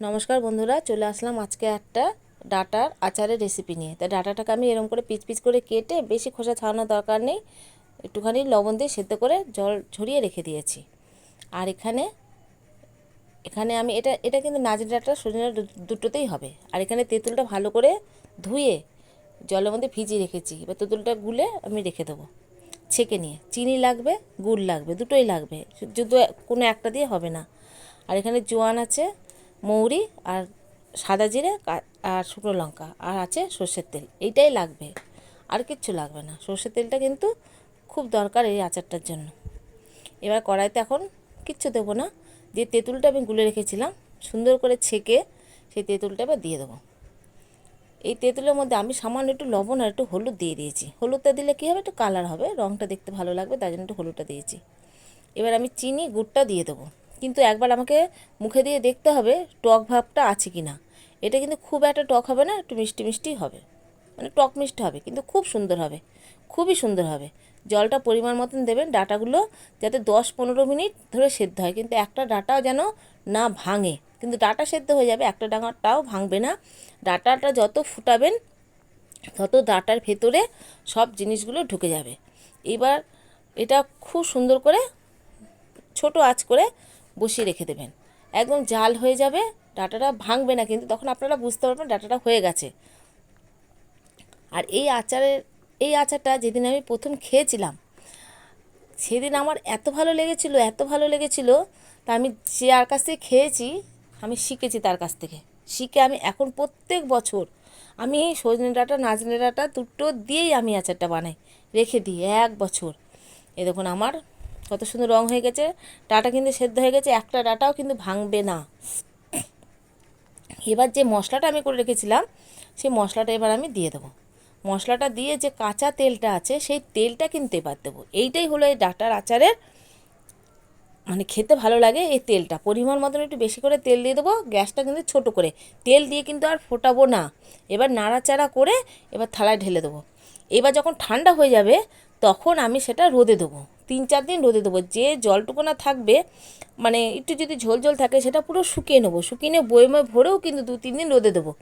নমস্কার বন্ধুরা, চলে আসলাম আজকে একটা ডাটার আচারের রেসিপি নিয়ে। তা ডাটাটাকে আমি এরকম করে পিচ পিচ করে কেটে বেশি খোসা ছাড়ানোর দরকার নেই, একটুখানি লবণ দিয়ে সেদ্ধ করে জল ঝরিয়ে রেখে দিয়েছি। আর এখানে এখানে আমি, এটা এটা কিন্তু নাজের ডাটা সজনে দুটোতেই হবে। আর এখানে তেঁতুলটা ভালো করে ধুয়ে জলের মধ্যে ভিজিয়ে রেখেছি। এবার তেঁতুলটা গুলে আমি রেখে দেবো। ছেঁকে নিয়ে। চিনি লাগবে, গুড় লাগবে, দুটোই লাগবে। শুধু কোনো একটা দিয়ে হবে না। আর এখানে জোয়ান আছে মৌরি আর সাদা জিরে আর শুকনো লঙ্কা আর আছে সর্ষের তেল। এইটাই লাগবে। আর কিচ্ছু লাগবে না। সর্ষের তেলটা কিন্তু খুব দরকার এই আচারটার জন্য। এবার কড়াইতে এখন কিচ্ছু দেবো না। দিয়ে তেঁতুলটা আমি গুলে রেখেছিলাম, সুন্দর করে ছেঁকে সেই তেঁতুলটা এবার দিয়ে দেবো। এই তেঁতুলের মধ্যে আমি সামান্য একটু লবণ আর একটু হলুদ দিয়ে দিয়েছি। হলুদটা দিলে কী হবে? একটু কালার হবে। রঙটা দেখতে ভালো লাগবে, তাই জন্য একটু হলুদটা দিয়েছি। এবার আমি চিনি, গুড়টা দিয়ে দেবো। কিন্তু একবার আমাকে মুখে দিয়ে দেখতে হবে টক ভাবটা আছে কি না এটা কিন্তু খুব একটা টক হবে না, একটু মিষ্টি মিষ্টি হবে। মানে টক মিষ্টি হবে, কিন্তু খুব সুন্দর হবে, খুবই সুন্দর হবে। জলটা পরিমাণ মতন দেবেন, ডাটাগুলো যাতে দশ পনেরো মিনিট ধরে সেদ্ধ হয়। কিন্তু একটা ডাটাও যেন না ভাঙে, কিন্তু ডাটা সেদ্ধ হয়ে যাবে, একটা ডাঙাটাও ভাঙবে না। ডাটাটা যত ফুটাবেন, তত ডাটার ভেতরে সব জিনিসগুলো ঢুকে যাবে। এবার এটা খুব সুন্দর করে, ছোট আঁচ করে বসিয়ে রেখে দেবেন। একদম জাল হয়ে যাবে, ডাটাটা ভাঙবে না কিন্তু তখন আপনারা বুঝতে পারবেন ডাটাটা হয়ে গেছে। আর এই আচারের, এই আচারটা যেদিন আমি প্রথম খেয়েছিলাম, সেদিন আমার এত ভালো লেগেছিল, এত ভালো লেগেছিল, তা আমি যে আর কাছ থেকে খেয়েছি, আমি শিখেছি তার কাছ থেকে। শিখে আমি এখন প্রত্যেক বছর আমি সজনে ডাঁটা, নাজনে ডাঁটা দুটো দিয়েই আমি আচারটা বানাই, রেখে দিই এক বছর। এ দেখুন আমার কত সুন্দর রং হয়ে গেছে, ডাটা কিন্তু সেদ্ধ হয়ে গেছে, একটা ডাটাও কিন্তু ভাঙবে না। এবার যে মশলাটা আমি করে রেখেছিলাম, সেই মশলাটা এবার আমি দিয়ে দেবো। মশলাটা দিয়ে যে কাঁচা তেলটা আছে, সেই তেলটা কিন্তু এবার দেবো। এইটাই হলো এই ডাটার আচারের মানে খেতে ভালো লাগে এই তেলটা। পরিমাণ মতন একটু বেশি করে তেল দিয়ে দেবো, গ্যাসটা কিন্তু ছোট করে। তেল দিয়ে কিন্তু আর ফোটাবো না। এবার নাড়াচাড়া করে এবার থালায় ঢেলে দেবো। এবার যখন ঠান্ডা হয়ে যাবে, তখন আমি সেটা রোদে দেবো। তিন চার দিন রোদে দেবো। যে জলটুকু না থাকবে মানে একটু যদি ঝোল ঝোল থাকে, সেটা পুরো শুকিয়ে নেব। শুকিয়ে নিয়ে বইমে ভরেও কিন্তু দু তিন দিন রোদে দেবো।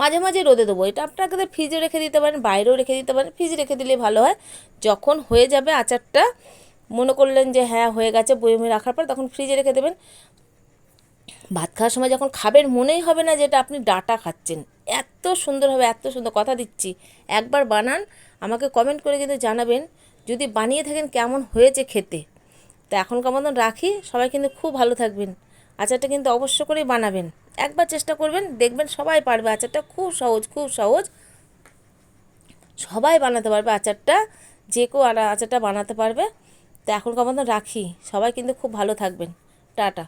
মাঝে মাঝে রোদে দেবো। এটা আপনাকে ফ্রিজে রেখে দিতে পারেন, বাইরেও রেখে দিতে পারেন। ফ্রিজে রেখে দিলে ভালো হয়। যখন হয়ে যাবে আচারটা, মনে করলেন যে হ্যাঁ হয়ে গেছে বইমে রাখার পর, তখন ফ্রিজে রেখে দেবেন। ভাত খাওয়ার সময় যখন খাবেন, মনেই হবে না যে এটা আপনি ডাটা খাচ্ছেন। এত সুন্দর হবে এত সুন্দর কথা দিচ্ছি। একবার বানান, আমাকে কমেন্ট করে কিন্তু জানাবেন যদি বানিয়ে থাকেন কেমন হয়েছে খেতে, তো এখনকার মতন রাখি, সবাই কিন্তু খুব ভালো থাকবেন। আচারটা কিন্তু অবশ্য করেই বানাবেন। একবার চেষ্টা করবেন, দেখবেন সবাই পারবে আচারটা, খুব সহজ খুব সহজ। সবাই বানাতে পারবে আচারটা, যে কেউ আর আচারটা বানাতে পারবে। তো এখনকার মতন রাখি, সবাই কিন্তু খুব ভালো থাকবেন। টাটা।